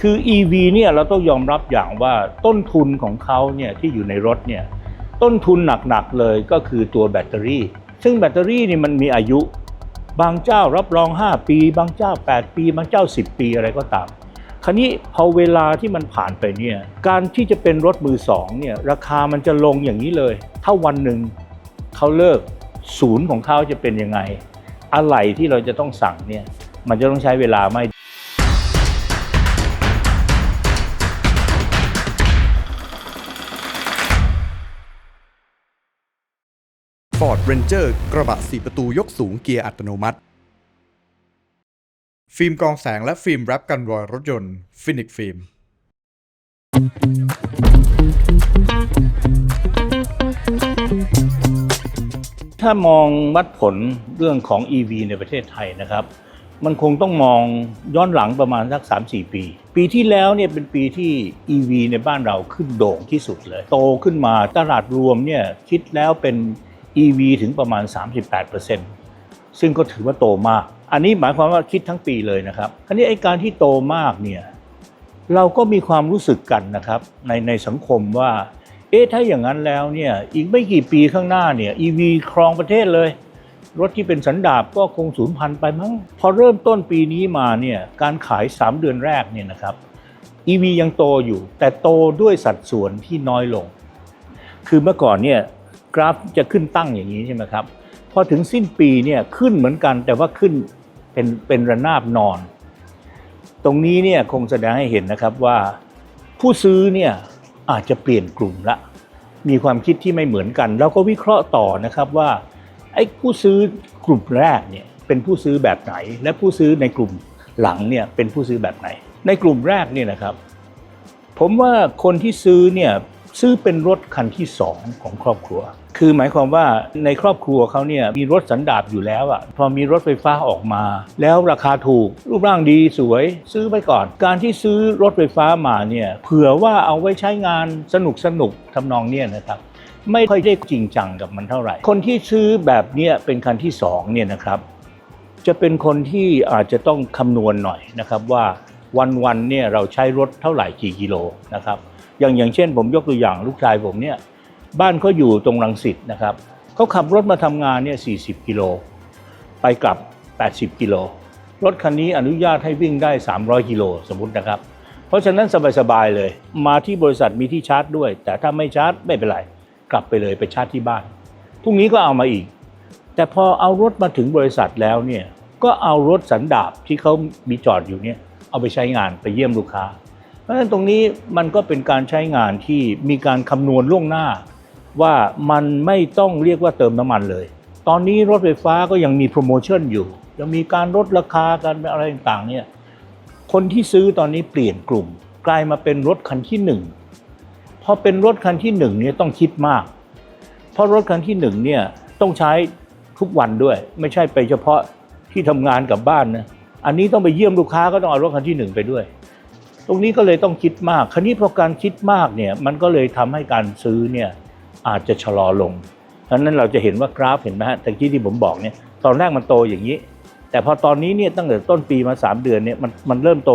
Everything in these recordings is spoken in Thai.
คือ EV เนี่ยเราต้องยอมรับอย่างว่าต้นทุนของเขาเนี่ยที่อยู่ในรถเนี่ยต้นทุนหนักๆเลยก็คือตัวแบตเตอรี่ ซึ่งแบตเตอรี่นี่มันมีอายุ บางเจ้ารับรอง 5 ปี บางเจ้า 8 ปี บางเจ้า 10 ปีอะไรก็ตาม คราวนี้พอเวลาที่มันผ่านไปเนี่ยการที่จะเป็นรถมือสองเนี่ยราคามันจะลงอย่างนี้เลย ถ้าวันหนึ่งเขาเลิกศูนย์ของเขาจะเป็นยังไง อะไรที่เราจะต้องสั่งเนี่ยมันจะต้องใช้เวลาไม่ Ford Ranger กระบะ 4 ประตูยกสูงเกียร์อัตโนมัติ ฟิล์มกองแสงและฟิล์มแรปกันรอยรถยนต์ฟินิกฟิล์มถ้ามองวัดผลเรื่องของ EV ในประเทศไทยนะครับ มันคงต้องมองย้อนหลังประมาณสัก 3-4 ปี ปีที่แล้วเนี่ยเป็นปีที่ EV ในบ้านเราขึ้นโด่งที่สุดเลย โตขึ้นมาตลาดรวมเนี่ยคิดแล้วเป็น EV ถึงประมาณ 38%ซึ่งก็ถือว่าโตมาก อันนี้หมายความว่าคิดทั้งปีเลยนะครับอันนี้ไอการที่โตมากเนี่ยเราก็มีความรู้สึกกันนะครับในในสังคมว่า เอ๊ะถ้าอย่างนั้นแล้วเนี่ยอีกไม่กี่ปีข้างหน้าเนี่ย EV ครองประเทศเลย รถที่เป็นสันดาปก็คงสูญพันธุ์ไปมั้ง พอเริ่มต้นปีนี้มาเนี่ยการขาย 3 เดือนแรกเนี่ยนะครับ EV ยังโตอยู่ แต่โตด้วยสัดส่วนที่น้อยลง คือเมื่อก่อนเนี่ย กราฟจะขึ้นตั้งอย่างนี้ใช่ไหมครับ พอถึงสิ้นปีเนี่ยขึ้นเหมือนกันแต่ว่าขึ้นเป็นเป็นระนาบนอน ตรงนี้เนี่ยคงแสดงให้เห็นนะครับว่าผู้ซื้อเนี่ยอาจจะเปลี่ยนกลุ่มละ มีความคิดที่ไม่เหมือนกันเราก็วิเคราะห์ต่อนะครับว่าไอ้ผู้ซื้อกลุ่มแรกเนี่ยเป็นผู้ซื้อแบบไหน และผู้ซื้อในกลุ่มหลังเนี่ยเป็นผู้ซื้อแบบไหน ในกลุ่มแรกเนี่ยนะครับ ผมว่าคนที่ซื้อเนี่ยซื้อเป็นรถคันที่สองของครอบครัว คือหมายความว่าในครอบครัวเขาเนี่ยมีรถสันดาปอยู่แล้วอะพอมีรถไฟฟ้าออกมา แล้วราคาถูก รูปร่างดีสวย ซื้อไปก่อน การที่ซื้อรถไฟฟ้ามาเนี่ยเผื่อว่าเอาไว้ใช้งานสนุกสนุกทำนองเนี่ยนะครับไม่ค่อยได้จริงจังกับมันเท่าไหร่ คนที่ซื้อแบบเนี้ยเป็นคันที่สองเนี่ยนะครับ จะเป็นคนที่อาจจะต้องคำนวณหน่อยนะครับว่าวันๆเนี่ยเราใช้รถเท่าไหร่กี่กิโลนะครับ อย่างอย่างเช่น ผมยกตัวอย่างลูกชายผมเนี่ย บ้านเขาอยู่ตรงรังสิตนะครับเขาขับรถมาทำงานเนี่ย40 กิโล ไปกลับ 80 กิโล รถคันนี้อนุญาตให้วิ่งได้ 300 กิโลสมมตินะครับ เพราะฉะนั้นสบายๆเลย มาที่บริษัทมีที่ชาร์จด้วย แต่ถ้าไม่ชาร์จไม่เป็นไร กลับไปเลยไปชาร์จที่บ้านพรุ่งนี้ก็เอามาอีก แต่พอเอารถมาถึงบริษัทแล้วเนี่ยก็เอารถสันดาปที่เขามีจอดอยู่เนี่ยเอาไปใช้งานไปเยี่ยมลูกค้า เพราะฉะนั้นตรงนี้มันก็เป็นการใช้งานที่มีการคำนวณล่วงหน้า ว่ามันไม่ต้องเรียกว่าเติมน้ำมันเลย ตอนนี้รถไฟฟ้าก็ยังมีโปรโมชั่นอยู่ ยังมีการลดราคากันอะไรต่างๆเนี่ยคนที่ซื้อตอนนี้เปลี่ยนกลุ่ม กลายมาเป็นรถคันที่หนึ่งพอเป็นรถคันที่หนึ่งเนี่ยต้องคิดมาก เพราะรถคันที่หนึ่งเนี่ยต้องใช้ทุกวันด้วย ไม่ใช่ไปเฉพาะที่ทำงานกับบ้านนะอันนี้ต้องไปเยี่ยมลูกค้าก็ต้องเอารถคันที่หนึ่งไปด้วย ตรงนี้ก็เลยต้องคิดมาก คราวนี้พอการคิดมากเนี่ยมันก็เลยทำให้การซื้อเนี่ย อาจจะชะลอลงเพราะนั้นเราจะเห็นว่ากราฟเห็นไหมฮะตะกี้ที่ผมบอกเนี่ยตอนแรกมันโตอย่างนี้ แต่พอตอนนี้เนี่ยตั้งแต่ต้นปีมา 3 เดือนเนี่ยมันมันเริ่มโต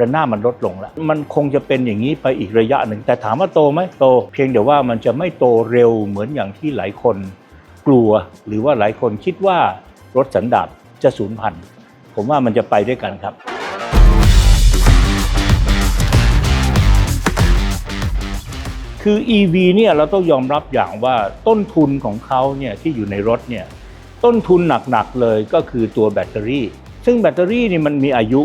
ระนาบมันลดลงแล้ว มันคงจะเป็นอย่างนี้ไปอีกระยะหนึ่ง แต่ถามว่าโตไหมโต เพียงแต่ว่ามันจะไม่โตเร็วเหมือนอย่างที่หลายคนกลัว หรือว่าหลายคนคิดว่ารถสันดาปจะสูญพันธุ์ผมว่ามันจะไปด้วยกันครับ คือ EV เนี่ยเราต้องยอมรับอย่างว่าต้นทุนของเขาเนี่ยที่อยู่ในรถเนี่ยต้นทุนหนักๆเลยก็คือตัวแบตเตอรี่ ซึ่งแบตเตอรี่นี่มันมีอายุ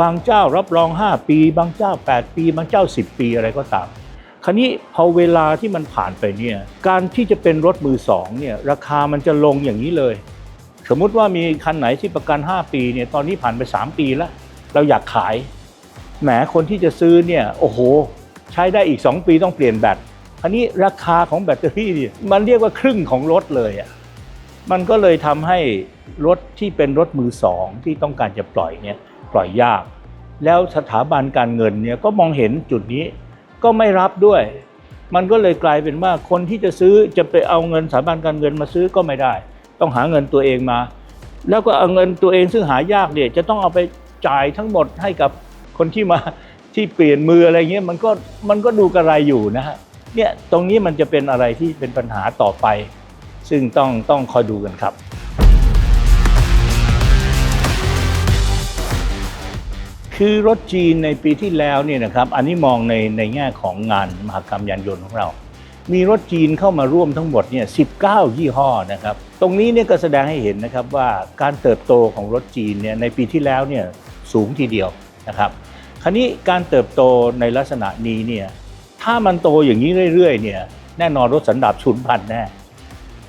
บางเจ้ารับรอง 5 ปี บางเจ้า 8 ปี บางเจ้า 10 ปีอะไรก็ตาม คราวนี้พอเวลาที่มันผ่านไปเนี่ยการที่จะเป็นรถมือสองเนี่ยราคามันจะลงอย่างนี้เลย สมมุติว่ามีคันไหนที่ประกัน 5 ปีเนี่ยตอนนี้ผ่านไป 3 ปีแล้ว เราอยากขายแหมคนที่จะซื้อเนี่ยโอ้โห ใช้ได้อีก 2 ปีต้องเปลี่ยนแบตอันนี้ราคาของแบตเตอรี่นี่มันเรียกว่าครึ่งของรถเลยอะมันก็เลยทำให้รถที่เป็นรถมือสองที่ต้องการจะปล่อยเนี่ยปล่อยยาก แล้วสถาบันการเงินเนี่ยก็มองเห็นจุดนี้ก็ไม่รับด้วย มันก็เลยกลายเป็นว่าคนที่จะซื้อจะไปเอาเงินสถาบันการเงินมาซื้อก็ไม่ได้ ต้องหาเงินตัวเองมา แล้วก็เอาเงินตัวเองซึ่งหายากเนี่ยจะต้องเอาไปจ่ายทั้งหมดให้กับคนที่มา ที่เปลี่ยนมืออะไรเงี้ยมันก็มันก็ดูกระไรอยู่นะฮะเนี่ยตรงนี้มันจะเป็นอะไรที่เป็นปัญหาต่อไป ซึ่งต้องต้องคอยดูกันครับคือรถจีนในปีที่แล้วเนี่ยนะครับ อันนี้มองในในแง่ของงานมหกรรมยานยนต์ของเรา มีรถจีนเข้ามาร่วมทั้งหมดเนี่ย19 ยี่ห้อนะครับ ตรงนี้เนี่ยก็แสดงให้เห็นนะครับว่าการเติบโตของรถจีนเนี่ยในปีที่แล้วเนี่ยสูงทีเดียวนะครับ คราวนี้การเติบโตในลักษณะนี้เนี่ยถ้ามันโตอย่างนี้เรื่อยๆเนี่ยแน่นอนรถสันดาปสูญพันธุ์แน่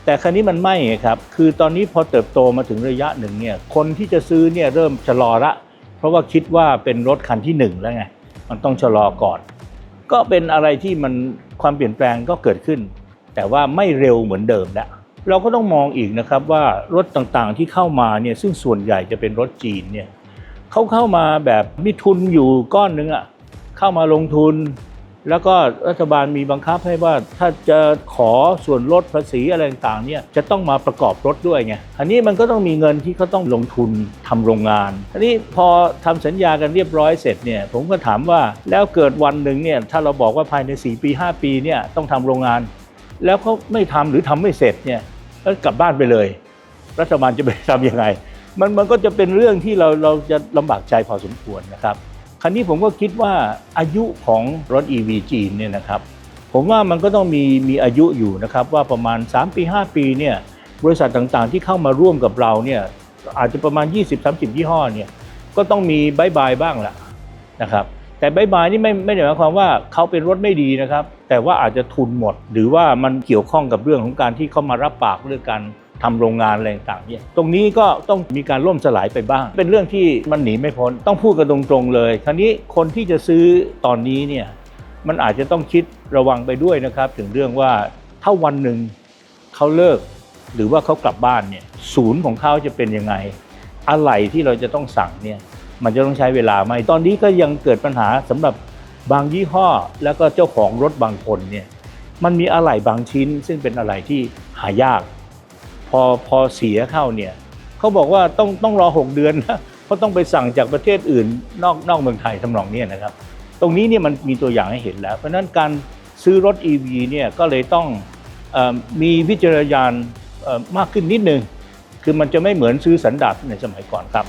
แต่ครั้นี้มันไม่ครับ คือตอนนี้พอเติบโตมาถึงระยะหนึ่งเนี่ยคนที่จะซื้อเนี่ยเริ่มชะลอละ เพราะว่าคิดว่าเป็นรถคันที่หนึ่งแล้วไงมันต้องชะลอก่อน ก็เป็นอะไรที่มันความเปลี่ยนแปลงก็เกิดขึ้น แต่ว่าไม่เร็วเหมือนเดิมแล้วเราก็ต้องมองอีกนะครับว่ารถต่างๆที่เข้ามาเนี่ยซึ่งส่วนใหญ่จะเป็นรถจีนเนี่ย เขาเข้ามาแบบมีทุนอยู่ก้อนหนึ่งอะเข้ามาลงทุน แล้วก็รัฐบาลมีบังคับให้ว่าถ้าจะขอส่วนลดภาษีอะไรต่างๆเนี่ยจะต้องมาประกอบรถด้วยไงอันนี้มันก็ต้องมีเงินที่เขาต้องลงทุนทำโรงงานอันนี้พอทำสัญญากันเรียบร้อยเสร็จเนี่ยผมก็ถามว่าแล้วเกิดวันหนึ่งเนี่ยถ้าเราบอกว่าภายใน 4 ปี 5 ปีเนี่ยต้องทำโรงงาน แล้วเขาไม่ทำหรือทำไม่เสร็จเนี่ยแล้วกลับบ้านไปเลย รัฐบาลจะไปทำยังไง มันมันก็จะเป็นเรื่องที่เราเราจะลำบากใจพอสมควรนะครับคราวนี้ผมก็คิดว่าอายุของรถ EV จีนเนี่ยนะครับ ผมว่ามันก็ต้องมีมีอายุอยู่นะครับว่าประมาณ 3 ปี 5 ปีเนี่ยบริษัทต่างๆ ที่เข้ามาร่วมกับเราเนี่ยอาจจะประมาณ 20-30 ยี่ห้อเนี่ยก็ต้องมีบายบายบ้างแหละนะครับแต่บายบายนี่ไม่ไม่ได้หมายความว่าเขาเป็นรถไม่ดีนะครับ แต่ว่าอาจจะทุนหมด หรือว่ามันเกี่ยวข้องกับเรื่องของการที่เขามารับปากเรื่องการ ทำโรงงานอะไรต่างๆเนี่ยตรงนี้ก็ต้องมีการล่มสลายไปบ้าง เป็นเรื่องที่มันหนีไม่พ้น ต้องพูดกันตรงๆเลยคราวนี้คนที่จะซื้อตอนนี้เนี่ยมันอาจจะต้องคิดระวังไปด้วยนะครับ ถึงเรื่องว่าถ้าวันหนึ่งเขาเลิก หรือว่าเขากลับบ้านเนี่ยศูนย์ของเขาจะเป็นยังไง อะไรที่เราจะต้องสั่งเนี่ยมันจะต้องใช้เวลาไหมตอนนี้ก็ยังเกิดปัญหาสำหรับบางยี่ห้อ แล้วก็เจ้าของรถบางคนเนี่ยมันมีอะไหล่บางชิ้น ซึ่งเป็นอะไหล่ที่หายาก อพอเสียเข้าเนี่ยเขาบอกว่าต้องต้องรอ 6 เดือนนะเขาต้องไปสั่งจากประเทศอื่นนอกนอกเมืองไทยทำนองเนี้นะครับ ตรงนี้เนี่ยมันมีตัวอย่างให้เห็นแล้ว เพราะนั้นการซื้อรถ EV เนี่ยก็เลยต้องอมีวิจารณญาณมากขึ้นนิดนึง คือมันจะไม่เหมือนซื้อสันดาปในสมัยก่อนครับ